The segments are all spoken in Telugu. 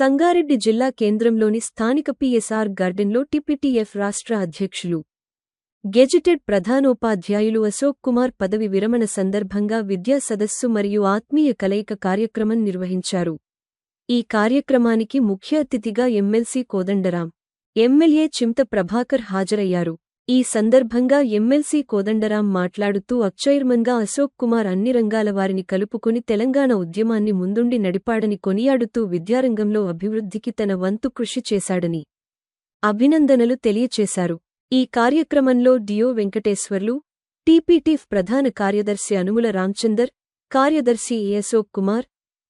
సంగారెడ్డి జిల్లా కేంద్రంలోని స్థానిక పిఎస్ఆర్ గార్డెన్లో టిపిటిఎఫ్ రాష్ట్ర అధ్యక్షులు. గెజిటెడ్ ప్రధానోపాధ్యాయులు అశోక్ కుమార్ పదవి విరమణ సందర్భంగా విద్యా సదస్సు మరియు ఆత్మీయ కలయిక కార్యక్రమం నిర్వహించారు. ఈ కార్యక్రమానికి ముఖ్య అతిథిగా ఎమ్మెల్సీ కోదండరాం. ఎమ్మెల్యే చింత ప్రభాకర్ హాజరయ్యారు. ఈ సందర్భంగా ఎమ్మెల్సీ కోదండరాం మాట్లాడుతూ అక్షైర్మన్గా అశోక్ కుమార్ అన్ని రంగాల వారిని కలుపుకుని తెలంగాణ ఉద్యమాన్ని ముందుండి నడిపాడని కొనియాడుతూ విద్యారంగంలో అభివృద్ధికి తన వంతు కృషి చేశాడని అభినందనలు తెలియచేశారు. ఈ కార్యక్రమంలో డియో వెంకటేశ్వర్లు టీపీటీఫ్ ప్రధాన కార్యదర్శి అనుముల రాంచందర్ కార్యదర్శి అశోక్ కుమార్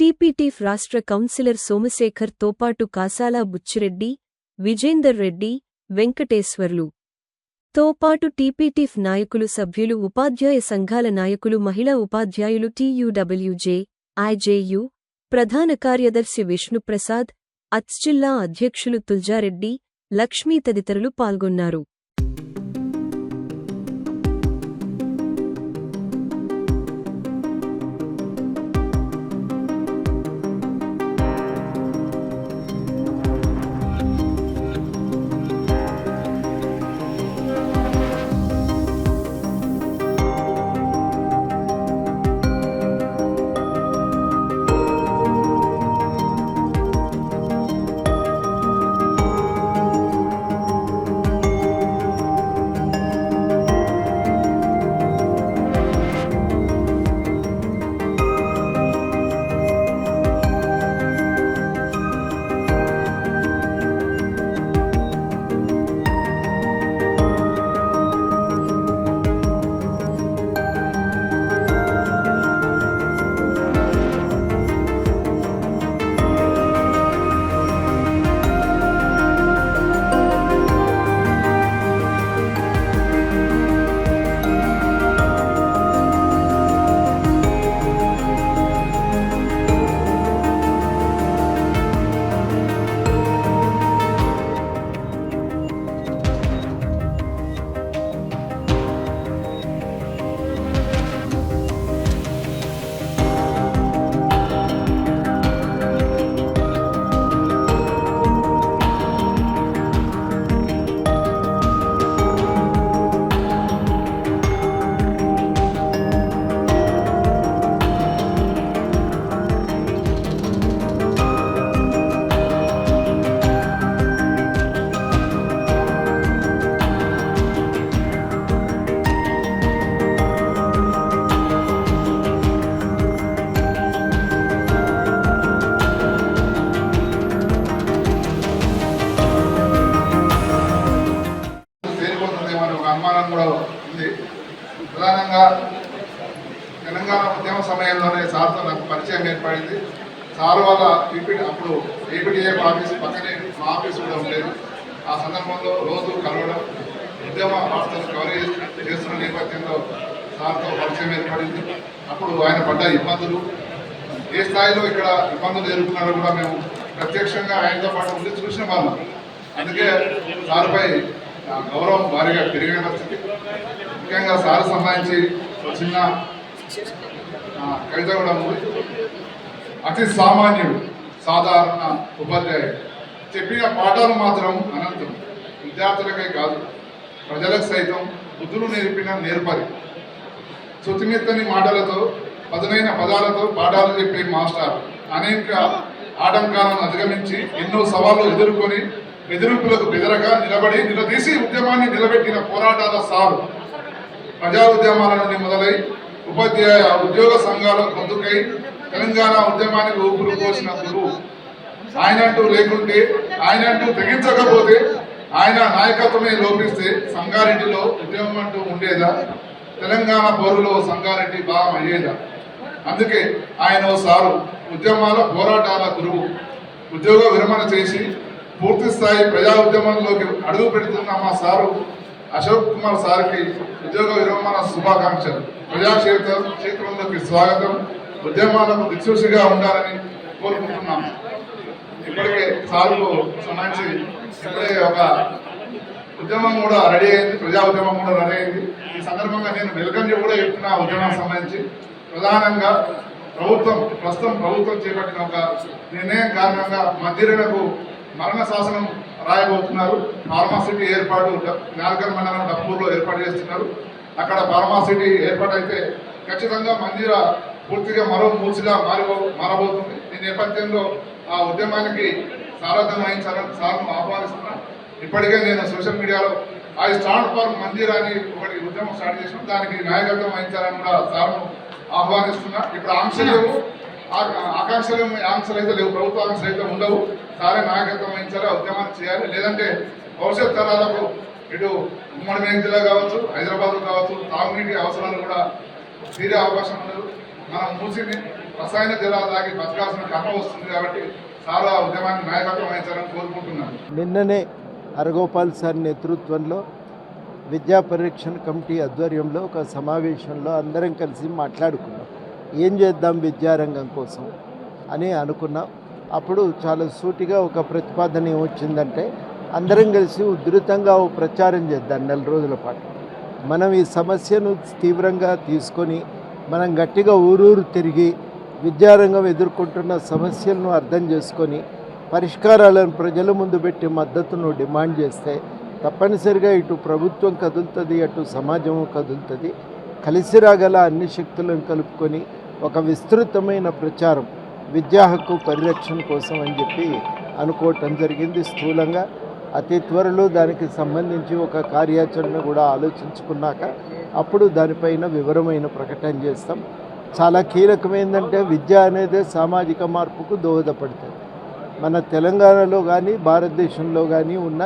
టీపీటీఫ్ రాష్ట్ర కౌన్సిలర్ సోమశేఖర్ తోపాటు కాసాలా బుచ్చిరెడ్డి విజేందర్ రెడ్డి వెంకటేశ్వర్లు. తోపాటు టీపీటీఫ్ నాయకులు సభ్యులు ఉపాధ్యాయ సంఘాల నాయకులు మహిళా ఉపాధ్యాయులు టీయూడబ్ల్యూజే ఐజేయు ప్రధాన కార్యదర్శి విష్ణుప్రసాద్ అత్జిల్లా అధ్యక్షులు తుల్జారెడ్డి లక్ష్మీ తదితరులు పాల్గొన్నారు. ప్రధానంగా తెలంగాణ ఉద్యమ సమయంలోనే సార్తో నాకు పరిచయం ఏర్పడింది. సార్ వల్ల ఈపీటీ అప్పుడు ఏపీటీఏ ఆఫీస్ పక్కనే మా ఆఫీస్ కూడా ఉండేది. ఆ సందర్భంలో రోజు కలవడం ఉద్యమ వార్తలు కవరేజ్ చేస్తున్న నేపథ్యంలో సార్తో పరిచయం ఏర్పడింది. అప్పుడు ఆయన పడ్డ ఇబ్బందులు ఏ స్థాయిలో ఇక్కడ ఇబ్బందులు ఎదుర్కొన్నారో కూడా మేము ప్రత్యక్షంగా ఆయనతో పాటు ఉండి చూసిన వాళ్ళం. అందుకే సార్పై గౌరవం భారీగా పెరిగిన పరిస్థితి. ముఖ్యంగా సార్ సంబంధించి ఒక చిన్న కవిత కూడా ఉంది. అతి సామాన్యుడు సాధారణ ఉపాధ్యాయుడు. చెప్పిన పాఠాలు మాత్రం అనంతం. విద్యార్థులకే కాదు ప్రజలకు సైతం బుద్ధులు నేర్పిన నేర్పరి. శుతిమెత్తని మాటలతో పదునైన పదాలతో పాఠాలు చెప్పే మాస్టర్. అనేక ఆటంకాలను అధిగమించి ఎన్నో సవాళ్ళు ఎదుర్కొని బెదిరింపులకు బెదరగా నిలబడి నిలదీసి ఉద్యమాన్ని నిలబెట్టిన పోరాటాల సారు. ప్రజా ఉద్యమాల నుండి మొదలై ఉపాధ్యాయ ఉద్యోగ సంఘాల గొంతుకై తెలంగాణ ఉద్యమానికి ఊపులు పోసిన గురువు. ఆయనంటూ లేకుంటే ఆయనంటూ తెగించకపోతే ఆయన నాయకత్వమే లోపిస్తే సంగారెడ్డిలో ఉద్యమం అంటూ ఉండేదా? తెలంగాణ పౌరులో సంగారెడ్డి భాగం అయ్యేదా? అందుకే ఆయన ఓ సారు ఉద్యమాల పోరాటాల గురువు. ఉద్యోగ విరమణ చేసి పూర్తి స్థాయి ప్రజా ఉద్యమంలోకి అడుగు పెడుతున్న మా సారు? అశోక్ కుమార్ సార్కి ఉద్యోగ విరమణ శుభాకాంక్షలు. ప్రజాక్షేత్ర క్షేత్రంలోకి స్వాగతం. ఉద్యమాలకు దిక్సూచిగా ఉండాలని కోరుకుంటున్నాను. ఇప్పటికే సార్కు సంబంధించి ఇప్పుడే ఒక ఉద్యమం కూడా రెడీ అయింది. ప్రజా ఉద్యమం కూడా రెడీ అయింది. ఈ సందర్భంగా నేను వెల్కమ్ కూడా చెప్తున్నా ఉద్యమానికి సంబంధించి. ప్రధానంగా ప్రభుత్వం ప్రస్తుతం ప్రభుత్వం చేపట్టిన ఒక నిర్ణయం కారణంగా మధ్యలకు మరణ శాసనం రాయబోతున్నారు. ఫార్మాసిటీ ఏర్పాటు నాల్గర్ మండలం డప్పూర్లో ఏర్పాటు చేస్తున్నారు. అక్కడ ఫార్మాసిటీ ఏర్పాటైతే ఖచ్చితంగా మందిర పూర్తిగా మరో మూసిగా మారిపో మారబోతుంది. ఈ నేపథ్యంలో ఆ ఉద్యమానికి సారథ్యం వహించాలని సార్ను ఆహ్వానిస్తున్నాను ఇప్పటికే నేను సోషల్ మీడియాలో ఐ స్టాండ్ ఫర్ మందిర్ అని ఒకటి ఉద్యమం స్టార్ట్ చేసిన. దానికి నాయకత్వం వహించాలని కూడా సార్ను ఆహ్వానిస్తున్నా. ఇప్పుడు ఆంక్షలు లేవు ఆ- ఆకాంక్షలు ఆంక్షలు అయితే లేవు. ప్రభుత్వ ఆంక్షలు అయితే ఉండవు. సారే నాయకత్వం వహించాలా ఆ చేయాలి. లేదంటే భవిష్యత్ తరాలకు ఇటు ఉమ్మడి మేఘ కావచ్చు హైదరాబాద్ కావచ్చు తాగునీటి అవసరాలు కూడా తీరే అవకాశం ఉండదు. మనం మూసిని రసాయన జలాలు తాగి బతకాల్సిన కర్మ వస్తుంది కాబట్టి చాలా ఉద్యమాన్ని నాయకత్వం వహించాలని కోరుకుంటున్నాను. నిన్ననే హరగోపాల్ సార్ నేతృత్వంలో విద్యా పరిరక్షణ కమిటీ ఆధ్వర్యంలో ఒక సమావేశంలో అందరం కలిసి మాట్లాడుకున్నాం. ఏం చేద్దాం విద్యారంగం కోసం అని అనుకున్నాం. అప్పుడు చాలా సూటిగా ఒక ప్రతిపాదన ఏమొచ్చిందంటే అందరం కలిసి ఉధృతంగా ఓ ప్రచారం చేద్దాం నెల రోజుల పాటు. మనం ఈ సమస్యను తీవ్రంగా తీసుకొని మనం గట్టిగా ఊరూరు తిరిగి విద్యారంగం ఎదుర్కొంటున్న సమస్యలను అర్థం చేసుకొని పరిష్కారాలను ప్రజల ముందు పెట్టి మద్దతును డిమాండ్ చేస్తే తప్పనిసరిగా ఇటు ప్రభుత్వం కదులుతుంది అటు సమాజం కదులుతుంది. కలిసి రాగల అన్ని శక్తులను కలుపుకొని ఒక విస్తృతమైన ప్రచారం విద్యా హక్కు పరిరక్షణ కోసం అని చెప్పి అనుకోవటం జరిగింది స్థూలంగా. అతి త్వరలో దానికి సంబంధించి ఒక కార్యాచరణ కూడా ఆలోచించుకున్నాక అప్పుడు దానిపైన వివరమైన ప్రకటన చేస్తాం. చాలా కీలకమైందంటే విద్య అనేది సామాజిక మార్పుకు దోహదపడుతుంది. మన తెలంగాణలో కానీ భారతదేశంలో కానీ ఉన్న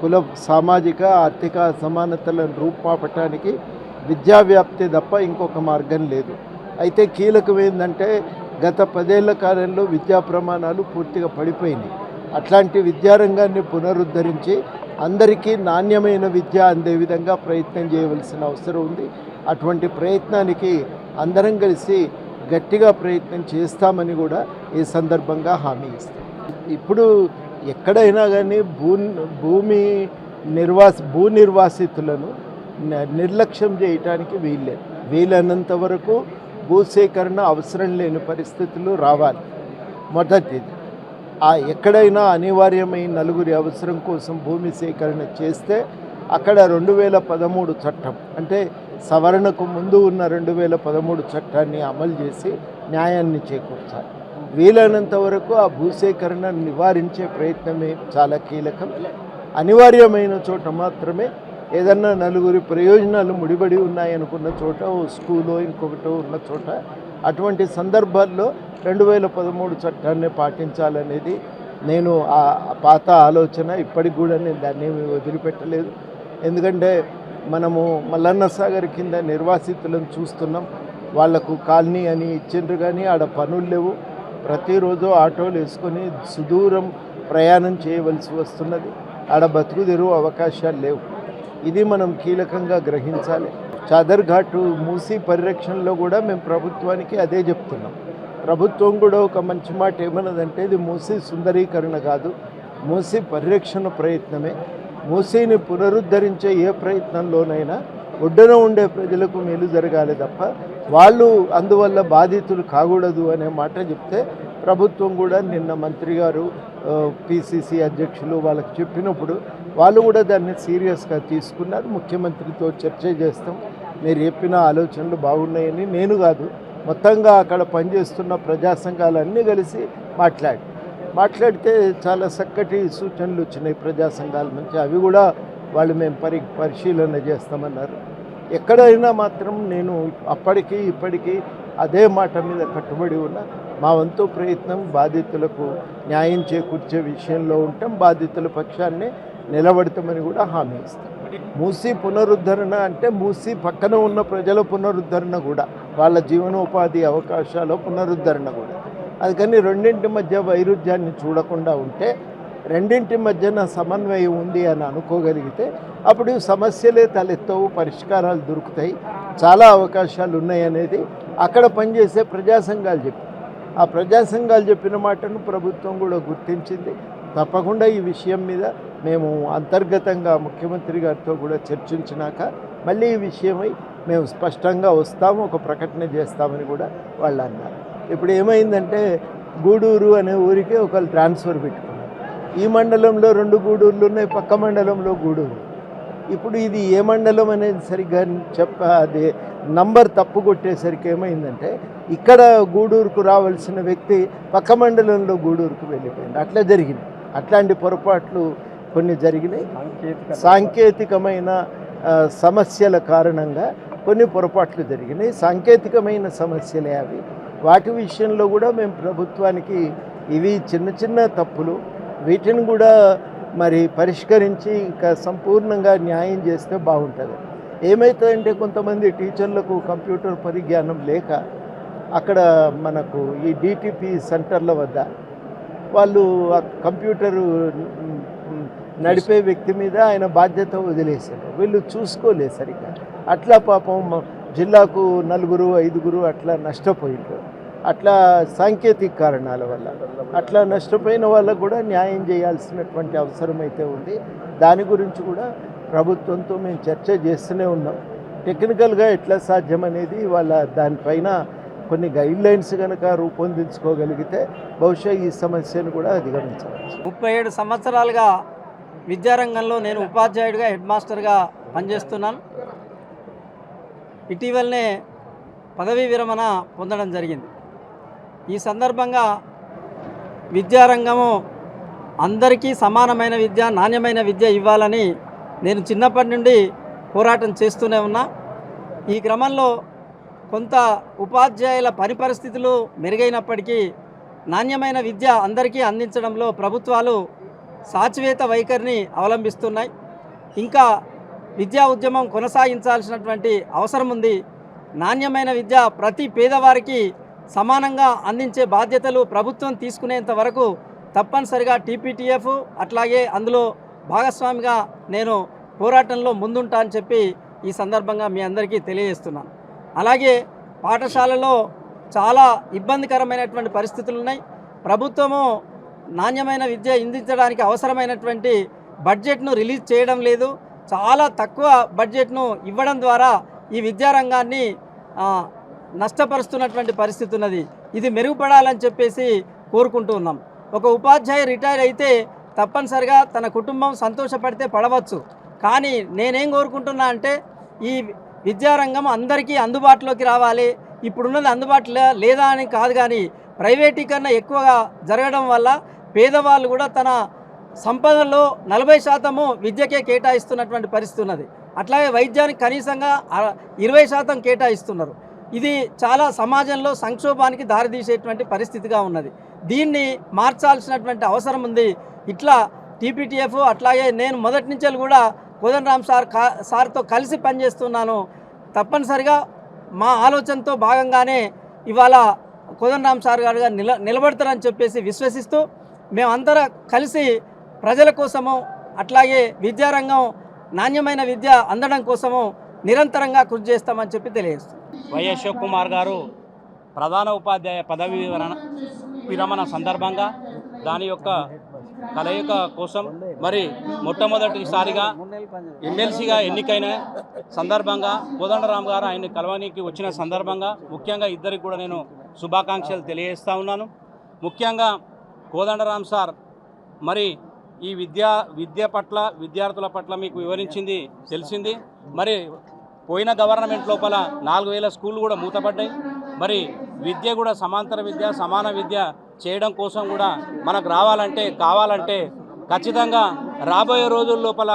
కుల సామాజిక ఆర్థిక అసమానతలను రూపాపటానికి విద్యా వ్యాప్తి తప్ప ఇంకొక మార్గం లేదు. అయితే కీలకమైందంటే గత పదేళ్ళ కాలంలో విద్యా ప్రమాణాలు పూర్తిగా పడిపోయినాయి. అట్లాంటి విద్యారంగాన్ని పునరుద్ధరించి అందరికీ నాణ్యమైన విద్య అందే విధంగా ప్రయత్నం చేయవలసిన అవసరం ఉంది. అటువంటి ప్రయత్నానికి అందరం కలిసి గట్టిగా ప్రయత్నం చేస్తామని కూడా ఈ సందర్భంగా హామీ ఇస్తాం. ఇప్పుడు ఎక్కడైనా కానీ భూ భూమి నిర్వాస భూ నిర్వాసితులను నిర్లక్ష్యం చేయటానికి వీల్లేదు. వీలైనంత వరకు భూసేకరణ అవసరం లేని పరిస్థితులు రావాలి. మొదటిది ఆ ఎక్కడైనా అనివార్యమైన నలుగురి అవసరం కోసం భూమి సేకరణ చేస్తే అక్కడ రెండు వేల పదమూడు చట్టం అంటే సవరణకు ముందు ఉన్న రెండు వేల పదమూడు చట్టాన్ని అమలు చేసి న్యాయాన్ని చేకూర్చాలి. వీలైనంత వరకు ఆ భూసేకరణ నివారించే ప్రయత్నమే చాలా కీలకం. అనివార్యమైన చోట మాత్రమే ఏదన్నా నలుగురి ప్రయోజనాలు ముడిపడి ఉన్నాయనుకున్న చోట ఓ స్కూలో ఇంకొకటో ఉన్న చోట అటువంటి సందర్భాల్లో రెండు వేల పదమూడు చట్టాన్ని పాటించాలనేది నేను ఆ పాత ఆలోచన. ఇప్పటికి కూడా నేను దాన్ని ఏమీ వదిలిపెట్టలేదు. ఎందుకంటే మనము మల్లన్న సాగర్ కింద నిర్వాసితులను చూస్తున్నాం. వాళ్ళకు కాలనీ అని ఇచ్చిండ్రు కానీ ఆడ పనులు లేవు. ప్రతిరోజు ఆటోలు వేసుకొని సుదూరం ప్రయాణం చేయవలసి వస్తున్నది. ఆడ బతుకు తెరువు అవకాశాలు లేవు. ఇది మనం కీలకంగా గ్రహించాలి. చాదర్ ఘాటు మూసి పరిరక్షణలో కూడా మేము ప్రభుత్వానికి అదే చెప్తున్నాం. ప్రభుత్వం కూడా ఒక మంచి మాట ఏమన్నదంటే ఇది మూసి సుందరీకరణ కాదు మూసి పరిరక్షణ ప్రయత్నమే. మూసీని పునరుద్ధరించే ఏ ప్రయత్నంలోనైనా ఒడ్డున ఉండే ప్రజలకు మేలు జరగాలి తప్ప వాళ్ళు అందువల్ల బాధితులు కాకూడదు అనే మాట చెప్తే ప్రభుత్వం కూడా నిన్న మంత్రి గారు పిసిసి అధ్యక్షులు వాళ్ళకి చెప్పినప్పుడు వాళ్ళు కూడా దాన్ని సీరియస్గా తీసుకున్నారు. ముఖ్యమంత్రితో చర్చ చేస్తాం. మీరు చెప్పిన ఆలోచనలు బాగున్నాయని నేను కాదు మొత్తంగా అక్కడ పనిచేస్తున్న ప్రజా సంఘాలన్నీ కలిసి మాట్లాడి మాట్లాడితే చాలా చక్కటి సూచనలు వచ్చినాయి ప్రజా సంఘాల నుంచి. అవి కూడా వాళ్ళు మేము పరి పరిశీలన చేస్తామన్నారు. ఎక్కడైనా మాత్రం నేను అప్పటికీ ఇప్పటికీ అదే మాట మీద కట్టుబడి ఉన్న మా వంతు ప్రయత్నం బాధితులకు న్యాయం చేకూర్చే విషయంలో ఉంటాం. బాధితుల పక్షాన్ని నిలబడతామని కూడా హామీ ఇస్తాం. మూసి పునరుద్ధరణ అంటే మూసి పక్కన ఉన్న ప్రజల పునరుద్ధరణ కూడా వాళ్ళ జీవనోపాధి అవకాశాల పునరుద్ధరణ కూడా. అందుకని రెండింటి మధ్య వైరుధ్యాన్ని చూడకుండా ఉంటే రెండింటి మధ్యన సమన్వయం ఉంది అని అనుకోగలిగితే అప్పుడు సమస్యలే తలెత్తవు పరిష్కారాలు దొరుకుతాయి చాలా అవకాశాలు ఉన్నాయి అనేది అక్కడ పనిచేసే ప్రజా సంఘాలు చెప్పి ఆ ప్రజా సంఘాలు చెప్పిన మాటను ప్రభుత్వం కూడా గుర్తించింది. తప్పకుండా ఈ విషయం మీద మేము అంతర్గతంగా ముఖ్యమంత్రి గారితో కూడా చర్చించినాక మళ్ళీ ఈ విషయమై మేము స్పష్టంగా వస్తాము ఒక ప్రకటన చేస్తామని కూడా వాళ్ళు అన్నారు. ఇప్పుడు ఏమైందంటే గూడూరు అనే ఊరికి ఒకళ్ళు ట్రాన్స్ఫర్ పెట్టుకున్నారు. ఈ మండలంలో రెండు గూడూరులు ఉన్నాయి పక్క మండలంలో గూడూరు. ఇప్పుడు ఇది ఏ మండలం అనేది సరిగ్గా చెప్ప అది నంబర్ తప్పు కొట్టేసరికి ఏమైందంటే ఇక్కడ గూడూరుకు రావాల్సిన వ్యక్తి పక్క మండలంలో గూడూరుకు వెళ్ళిపోయింది. అట్లా జరిగింది. అట్లాంటి పొరపాట్లు కొన్ని జరిగినాయి. సాంకేతికమైన సమస్యల కారణంగా కొన్ని పొరపాట్లు జరిగినాయి. సాంకేతికమైన సమస్యలే అవి. వాటి విషయంలో కూడా మేము ప్రభుత్వానికి ఇవి చిన్న చిన్న తప్పులు. వీటిని కూడా మరి పరిష్కరించి ఇంకా సంపూర్ణంగా న్యాయం చేస్తే బాగుంటుంది. ఏమవుతుందంటే కొంతమంది టీచర్లకు కంప్యూటర్ పరిజ్ఞానం లేక అక్కడ మనకు ఈ డిటిపి సెంటర్ల వద్ద వాళ్ళు కంప్యూటరు నడిపే వ్యక్తి మీద ఆయన బాధ్యత వదిలేశారు వీళ్ళు చూసుకోలేదు సరిగ్గా. అట్లా పాపం జిల్లాకు నలుగురు ఐదుగురు అట్లా నష్టపోయారు అట్లా సాంకేతిక కారణాల వల్ల. అట్లా నష్టపోయిన వాళ్ళకు కూడా న్యాయం చేయాల్సినటువంటి అవసరం అయితే ఉంది. దాని గురించి కూడా ప్రభుత్వంతో మేము చర్చ చేస్తూనే ఉన్నాం. టెక్నికల్గా ఎట్లా సాధ్యం అనేది వాళ్ళ దానిపైన కొన్ని గైడ్ లైన్స్ కనుక రూపొందించుకోగలిగితే బహుశా ఈ సమస్యను కూడా అధిగమించవచ్చు. ముప్పై ఏడు సంవత్సరాలుగా విద్యారంగంలో నేను ఉపాధ్యాయుడిగా హెడ్ మాస్టర్గా పనిచేస్తున్నాను. ఇటీవలనే పదవీ విరమణ పొందడం జరిగింది. ఈ సందర్భంగా విద్యారంగము అందరికీ సమానమైన విద్య నాణ్యమైన విద్య ఇవ్వాలని నేను చిన్నప్పటి నుండి పోరాటం చేస్తూనే ఉన్నా. ఈ క్రమంలో కొంత ఉపాధ్యాయుల పని పరిస్థితులు మెరుగైనప్పటికీ నాణ్యమైన విద్య అందరికీ అందించడంలో ప్రభుత్వాలు సాచివేత వైఖరిని అవలంబిస్తున్నాయి. ఇంకా విద్యా ఉద్యమం కొనసాగించాల్సినటువంటి అవసరం ఉంది. నాణ్యమైన విద్య ప్రతి పేదవారికి సమానంగా అందించే బాధ్యతలు ప్రభుత్వం తీసుకునేంత వరకు తప్పనిసరిగా టీపీటీఎఫ్ అట్లాగే అందులో భాగస్వామిగా నేను పోరాటంలో ముందుంటా అని చెప్పి ఈ సందర్భంగా మీ అందరికీ తెలియజేస్తున్నాను. అలాగే పాఠశాలలో చాలా ఇబ్బందికరమైనటువంటి పరిస్థితులు ఉన్నాయి. ప్రభుత్వము నాణ్యమైన విద్య అందించడానికి అవసరమైనటువంటి బడ్జెట్ను రిలీజ్ చేయడం లేదు. చాలా తక్కువ బడ్జెట్ను ఇవ్వడం ద్వారా ఈ విద్యారంగాన్ని నష్టపరుస్తున్నటువంటి పరిస్థితి ఉన్నది. ఇది మెరుగుపడాలని చెప్పేసి కోరుకుంటూ ఉన్నాం. ఒక ఉపాధ్యాయ రిటైర్ అయితే తప్పనిసరిగా తన కుటుంబం సంతోషపడితే పడవచ్చు. కానీ నేనేం కోరుకుంటున్నా అంటే ఈ విద్యారంగం అందరికీ అందుబాటులోకి రావాలి. ఇప్పుడున్నది అందుబాటులో లేదా అని కాదు కానీ ప్రైవేటీకరణ ఎక్కువగా జరగడం వల్ల పేదవాళ్ళు కూడా తన సంపదలో నలభై శాతము విద్యకే కేటాయిస్తున్నటువంటి పరిస్థితి ఉన్నది. అట్లాగే వైద్యానికి కనీసంగా ఇరవై శాతం కేటాయిస్తున్నారు. ఇది చాలా సమాజంలో సంక్షోభానికి దారితీసేటువంటి పరిస్థితిగా ఉన్నది. దీన్ని మార్చాల్సినటువంటి అవసరం ఉంది. ఇట్లా టీపీటీఎఫ్ అట్లాగే నేను మొదటి నుంచి కూడా కోదండరామ్ సార్ కా సార్తో కలిసి పనిచేస్తున్నాను. తప్పనిసరిగా మా ఆలోచనతో భాగంగానే ఇవాళ కోదండరామ్ సార్ గారుగా నిల నిలబడతారని చెప్పేసి విశ్వసిస్తూ మేమందరం కలిసి ప్రజల కోసము అట్లాగే విద్యారంగం నాణ్యమైన విద్య అందడం కోసము నిరంతరంగా కృషి చేస్తామని చెప్పి తెలియజేస్తాం వైఎస్ అశోక్ కుమార్ గారు ప్రధాన ఉపాధ్యాయ పదవి విరమణ సందర్భంగా దాని యొక్క కలయిక కోసం మరి మొట్టమొదటిసారిగా ఎమ్మెల్సీగా ఎన్నికైన సందర్భంగా కోదండరామ్ గారు ఆయన కలవడానికి వచ్చిన సందర్భంగా ముఖ్యంగా ఇద్దరికి కూడా నేను శుభాకాంక్షలు తెలియజేస్తూ ఉన్నాను. ముఖ్యంగా కోదండరామ్ సార్ మరి ఈ విద్యా విద్య పట్ల విద్యార్థుల పట్ల మీకు వివరించింది తెలిసింది. మరి పోయిన గవర్నమెంట్ లోపల నాలుగు వేల స్కూళ్ళు కూడా మూతపడ్డాయి. మరి విద్య కూడా సమాంతర విద్య సమాన విద్య చేయడం కోసం కూడా మనకు రావాలంటే కావాలంటే ఖచ్చితంగా రాబోయే రోజుల లోపల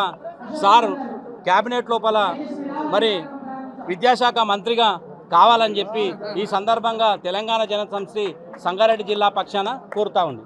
సార్ క్యాబినెట్ లోపల మరి విద్యాశాఖ మంత్రిగా కావాలని చెప్పి ఈ సందర్భంగా తెలంగాణ జనసంస్థి సంగారెడ్డి జిల్లా పక్షాన కోరుతా ఉంది.